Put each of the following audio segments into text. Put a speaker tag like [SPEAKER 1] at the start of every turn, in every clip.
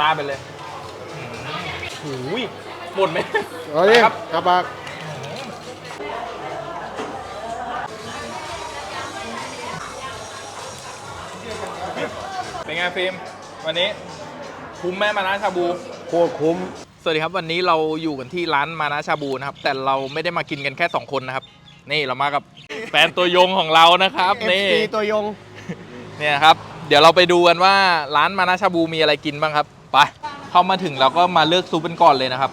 [SPEAKER 1] ราดไปเลยอืมหูยหมดไหม
[SPEAKER 2] เอาดิ
[SPEAKER 1] ครับ
[SPEAKER 2] เอาปาก
[SPEAKER 1] เป็นไงฟิล์มวันนี้คุ้มแม่มานะชาบู
[SPEAKER 2] โคตรคุ้ม
[SPEAKER 1] สวัสดีครับวันนี้เราอยู่กันที่ร้านมานะชาบูนะครับ แต่เราไม่ได้มากินกันแค่ 2 คนนะครับ นี่เรามากับแฟนตัวยงของเรานะครับ นี่
[SPEAKER 2] FC ตัวยง
[SPEAKER 1] เนี่ยครับ เดี๋ยวเราไปดูกันว่าร้านมานะชาบูมีอะไรกินบ้างครับ ไปเข้ามาถึงเราก็มาเลือกซุปกันก่อนเลยนะครับ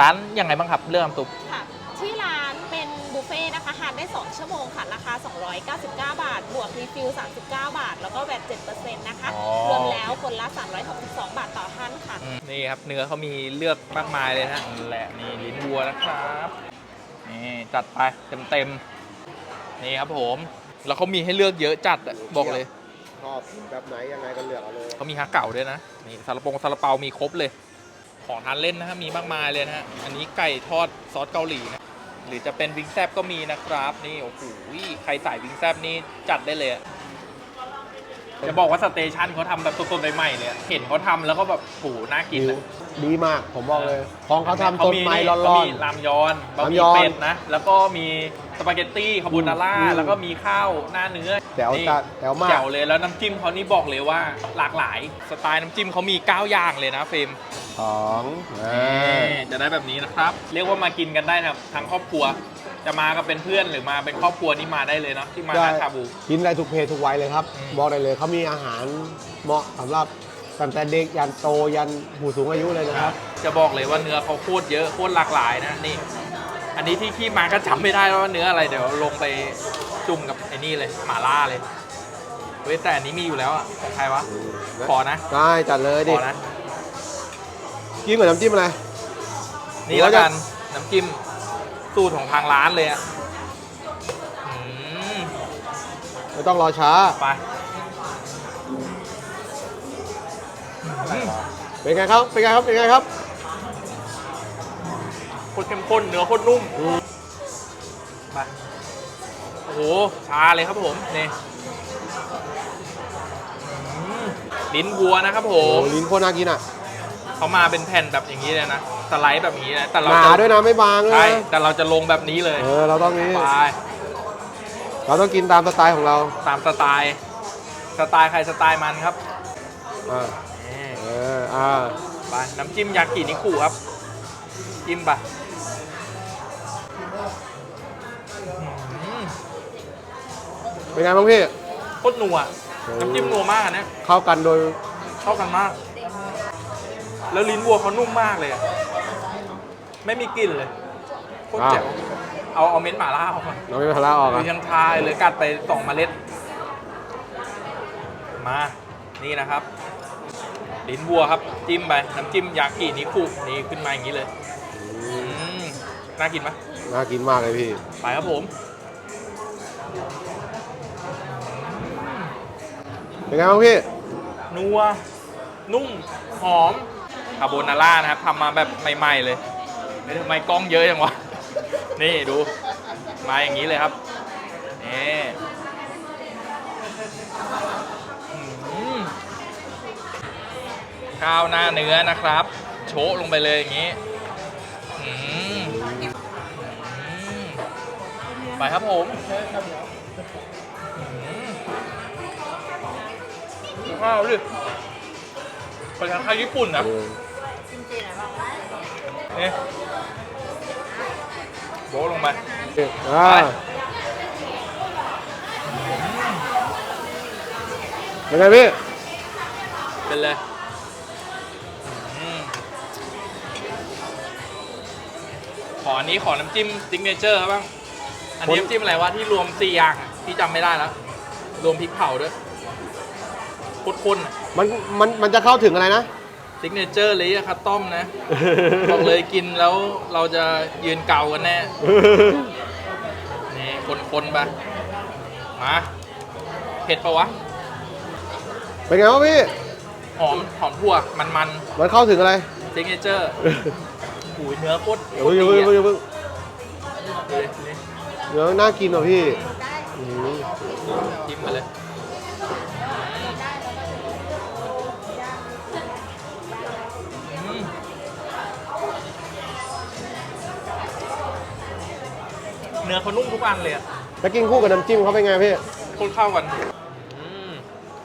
[SPEAKER 1] ร้านยังไงบ้างครับเลือกน้ำซุป
[SPEAKER 3] ค่ะที่ร้านเป็นบุฟเฟ่ต์นะคะทานได้ 2 ชั่วโมงค่ะราคา 299 บาท บวกรีฟิล 39 บาท แล้วก็แวด7%นะคะ รวมแล้วคนละ 362 บาทต่อท่านค่ะ
[SPEAKER 1] อืมนี่ครับเนื้อเขามีเลือกมากมายเลยนะนั่นแหละนี่ลิ้นวัวนะครับนี่จัดไปเต็มๆนี่ครับผม แล้วเขามีให้เลือกเยอะจัดอะบอกเลย
[SPEAKER 2] ชอบแบบไหนยังไงกันเลือกเอาเลย
[SPEAKER 1] เขามีฮะเก่าด้วยนะนี่ซาลาปงซาลาเปามีครบเลย ของทานเล่นนะฮะมีมากมายเลยนะฮะอันนี้ไก่ทอดซอสเกาหลีนะหรือจะเป็นวิงแซบก็มีนะครับ นี่โอ้โหใครสายวิงแซบนี่จัดได้เลย จะบอกว่าสเตชันเขาทำแบบสดๆใหม่ๆเลยอะเห็นเขาทำแล้วก็แบบโหน่ากินอะ
[SPEAKER 2] ดีมากผมบอกเลย ของเขาทำต้นไม้ร้
[SPEAKER 1] เขา
[SPEAKER 2] อน
[SPEAKER 1] มีรามยอนบะห
[SPEAKER 2] ราม
[SPEAKER 1] มี่
[SPEAKER 2] ยอน
[SPEAKER 1] เป็ดนะ แล้วก็มีสปาเกตตี้คาโบนาร่า
[SPEAKER 2] อืม
[SPEAKER 1] แล้วก็มีข้าวหน้าเนื้อ
[SPEAKER 2] แจ๋ว
[SPEAKER 1] นี่
[SPEAKER 2] จัดแจ๋วมาก
[SPEAKER 1] แจ๋วเลยแล้วน้ำจิ้มเขานี่บอกเลยว่าหลากหลายสไตล์น้ำจิ้มเขามี 9 อย่างเลยนะเฟรม
[SPEAKER 2] ๆสองอ่า
[SPEAKER 1] นี่จะได้แบบนี้นะครับ เรียกว่ามากินกันได้นะครับทั้งครอบครัว จะมากับเป็นเพื่อนหรือมาเป็นครอบครัวนี่มาได้เลยเนาะที่มา
[SPEAKER 2] ได้
[SPEAKER 1] นาชาบู
[SPEAKER 2] กินได้ทุกเพศทุกวัยเลยครับ
[SPEAKER 1] อืม
[SPEAKER 2] บอกได้เลยเขามีอาหารเหมาะสำหรับตั้งแต่เด็กยันโตยันผู้สูงอายุเลยนะครับ
[SPEAKER 1] จะบอกเลยว่าเนื้อเขาโคตรเยอะโคตรหลากหลายนะนี่ อันนี้ที่ขี้มาก็จำไม่ได้แล้วว่าเนื้ออะไรเดี๋ยวลงไปจุ่มกับไอ้นี่เลยหม่าล่าเลยเว้ยแต่อันนี้มีอยู่แล้วอะของใครวะขอนะ
[SPEAKER 2] ได้จัดเลย
[SPEAKER 1] ข
[SPEAKER 2] ดิ
[SPEAKER 1] อนะ
[SPEAKER 2] กินกับน้ำจิ้มอะไร
[SPEAKER 1] นี่แล้วกันน้ำจิ้ม สูตรของทางร้านเลยอะอืม
[SPEAKER 2] ไม่ต้องรอช้า
[SPEAKER 1] ไป
[SPEAKER 2] เป็นไงครับ เป็นไงครับ เป็นไงครับ
[SPEAKER 1] โคตรเข้มข้นเนื้อโคตรนุ่ม
[SPEAKER 2] อืม
[SPEAKER 1] ไปโอ้โหชาเลยครับผมนี่อืมลิ้นวัวนะครับผ
[SPEAKER 2] โอ้
[SPEAKER 1] ม
[SPEAKER 2] ลิ้นโคตรน่ากินอะ
[SPEAKER 1] เขามาเป็นแผ่นแบบอย่างนี้เลยนะสไลด์แบบนี้นะแต่
[SPEAKER 2] ห
[SPEAKER 1] เรา
[SPEAKER 2] นา
[SPEAKER 1] จะ
[SPEAKER 2] ด้วยนะไม่บางเลย
[SPEAKER 1] ใช่
[SPEAKER 2] นะ
[SPEAKER 1] แต่เราจะลงแบบนี้เลย
[SPEAKER 2] เออเราต้องนี้
[SPEAKER 1] ไป
[SPEAKER 2] เราต้องกินตามสไตล์ของเรา
[SPEAKER 1] ตามสไตล์สไตล์ใครสไตล์มันครับ
[SPEAKER 2] อ่า
[SPEAKER 1] นี่
[SPEAKER 2] เอออ่า
[SPEAKER 1] ไปน้ำจิ้มยากินิคุครับ จิ้มไปอืม
[SPEAKER 2] เป็นไงบ้างพี่
[SPEAKER 1] โคตรนัวน้ำจิ้มนัวมากอันเนี้ย
[SPEAKER 2] เข้ากันโดย
[SPEAKER 1] เข้ากันมาก แล้วลิ้นวัวเขานุ่มมากเลยอะไม่มีกลิ่นเลยโคตรแจ๋วเอาเอาเม็ดหม่าล่าออกมา
[SPEAKER 2] เราไม่พลาออก
[SPEAKER 1] หรื
[SPEAKER 2] อะ
[SPEAKER 1] อยังทายเลยกัดไปสองเมล็ด มา นี่นะครับ ลิ้นวัวครับ จิ้มไป น้ำจิ้มยากินิคุนี่ขึ้นมาอย่างนี้เลยอืมน่ากินไหม
[SPEAKER 2] น่ากินมากเลยพี่
[SPEAKER 1] ไปครับผม
[SPEAKER 2] เป็นไงบ้างพี่
[SPEAKER 1] นัว นุ่ม หอมคาโบนาร่านะครับทำมาแบบใหม่ๆเลยไม่ทำไมกล้องเยอะจังวะ นี่ดู มาอย่างนี้เลยครับ นี่ข้าวหน้าเนื้อนะครับ โชะลงไปเลยอย่างนี้ไปครับผมอืมข้าวดิไปทานข้าวญี่ปุ่นนะ นี่โบะลงไป
[SPEAKER 2] อ่าเป็นไงพี่
[SPEAKER 1] เป็นเลยอืมขออันนี้ขอน้ำจิ้มซิกเนเจอร์ครับบ้าง อันนี้
[SPEAKER 2] คน
[SPEAKER 1] น้ำจิ้มอะไรวะที่รวมสี่อย่างอะที่จำไม่ได้แล้ว รวมพริกเผาด้วยโคตรข้น
[SPEAKER 2] มันมันมันจะเข้าถึงอะไรนะ
[SPEAKER 1] ซิกเนเจอร์เลยอะคัตต้อมนะ บอกเลยกินแล้วเราจะยืนเก่ากันแน่ นี่คนๆไปมา เผ็ดปะวะ
[SPEAKER 2] เป็นไงบ้างพี่
[SPEAKER 1] หอมหอมถั่วมันมัน
[SPEAKER 2] มันเข้าถึงอะไร
[SPEAKER 1] ซิกเนเจอร์หูยเนื้อโคตร
[SPEAKER 2] เดี๋ยวเพิ่งเดี๋ยวเพิ่งเดี๋ยวเพิ่ง
[SPEAKER 1] ดูดินี่
[SPEAKER 2] เดี๋ยวน่ากินเหรอพี่อืม
[SPEAKER 1] จิ้มมาเลย นื้อเขานุ่มทุกอันเลยอะ
[SPEAKER 2] แล้วกินคู่กับน้ำจิ้มเขาเป็นไงพี่
[SPEAKER 1] โคนเข้ากันอืม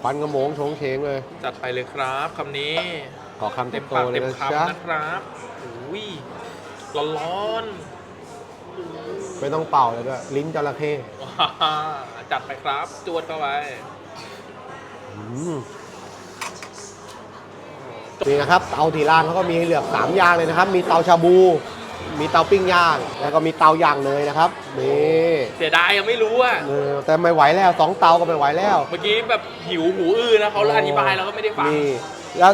[SPEAKER 2] ฟันกระโมงโฉงเฉงเลย
[SPEAKER 1] จัดไปเลยครับคำนี้
[SPEAKER 2] ขอคำ
[SPEAKER 1] เต็
[SPEAKER 2] เต็
[SPEAKER 1] ม
[SPEAKER 2] มโต
[SPEAKER 1] ปาก
[SPEAKER 2] เล
[SPEAKER 1] เต็
[SPEAKER 2] ย
[SPEAKER 1] ม
[SPEAKER 2] นะจ๊ะ
[SPEAKER 1] คำนะครับอุ้ยร้อน
[SPEAKER 2] ไม่ต้องเป่าเลยด้วย ลิ้นจระเข้
[SPEAKER 1] ๆว้าจัดไปครับ จวดเข้าไป
[SPEAKER 2] อืมนี่นะครับเตาที่ร้านเขาก็มีให้เลือกสามอย่างเลยนะครับ มีเตาชาบู มีเตาปิ้งย่าง แล้วก็มีเตาย่างเนยนะครับนี่
[SPEAKER 1] เสียดายยังไม่รู้อะ
[SPEAKER 2] เออแต่ไม่ไหวแล้วสองเตาก็ไม่ไหวแล้ว
[SPEAKER 1] เมื่อกี้แบบหิวหูอื้อนะเขาอธิบายเราก็ไม่ได้ฟัง
[SPEAKER 2] นี่แล้ว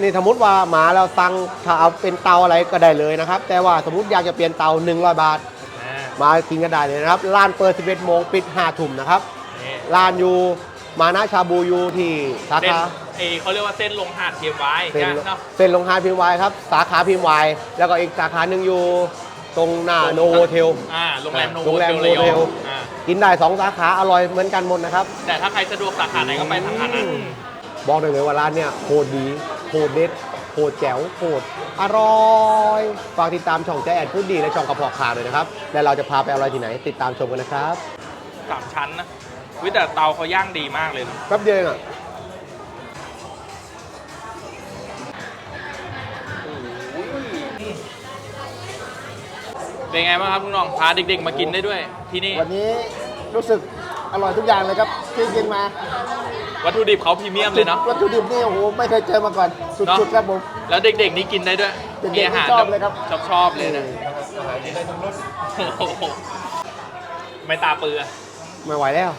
[SPEAKER 2] นี่สมมติว่ามาแล้วสั่งถ้าเอาเป็นเตาอะไรก็ได้เลยนะครับ แต่ว่าสมมติอยากจะเปลี่ยนเตา100บาท
[SPEAKER 1] อ่า
[SPEAKER 2] มากินกันได้เลยนะครับร้านเปิด 11โมงปิด5ทุ่มนะครับ
[SPEAKER 1] นี่
[SPEAKER 2] ร้านอยู่มานะชาบูอยู่ที่สา
[SPEAKER 1] เส้น
[SPEAKER 2] ขา
[SPEAKER 1] เอยเขาเรียกว่าเส้นลงหาดเทียมไว้
[SPEAKER 2] เส้น
[SPEAKER 1] เนาะ
[SPEAKER 2] เส้นลงหาพิมพ์วายครับ สาขาพิมพ์วายแล้วก็อีกสาขาหนึ่งอยู่ตรงหน้าโนโวเทล
[SPEAKER 1] อ่าโรงแรมโน
[SPEAKER 2] โรงแรม
[SPEAKER 1] เทลระย
[SPEAKER 2] โนเท
[SPEAKER 1] อ
[SPEAKER 2] ล
[SPEAKER 1] งอ่า
[SPEAKER 2] กินได้2สาขาอร่อยเหมือนกันหมดนะครับ
[SPEAKER 1] แต่ถ้าใครสะดวกสาขาไหนก็ไปสาขานั้น
[SPEAKER 2] บอกได้เลยว่าร้านเนี่ยโคตรดีโคตรเด็ดโคตรแจ๋วโคตรอร่อยฝากติดตามช่องแจ๊แอดพูดดีและช่องกระเพาะขาเลยนะครับ และเราจะพาไปอร่อยที่ไหน ติดตามชมกันนะครับ
[SPEAKER 1] สามชั้นนะวิแต่เตาเขาย่างดีมากเลยนะ
[SPEAKER 2] แป๊บเดียวเองอะ
[SPEAKER 1] เป็นไงบ้างครับคุณน้องพาเด็กๆมากินได้ด้วยที่นี่
[SPEAKER 4] วันนี้รู้สึกอร่อยทุกอย่างเลยครับที่กินมา
[SPEAKER 1] วัตถุดิบเขาพรีเมียมเลยเนาะ
[SPEAKER 4] วัตถุดิบนี่โอ้โหไม่เคยเจอมาก่อน
[SPEAKER 1] เนอะ
[SPEAKER 4] สุดๆครับผม
[SPEAKER 1] แล้วเด็กๆนี่กินได้ด้วย
[SPEAKER 4] เด็กๆ
[SPEAKER 1] มีอาหาร
[SPEAKER 4] นี่ชอบเลยครับ
[SPEAKER 1] ชอบชอบๆเลยนะโอ้โหไม่ตาเปือ
[SPEAKER 2] ไม่ไหวแล้ว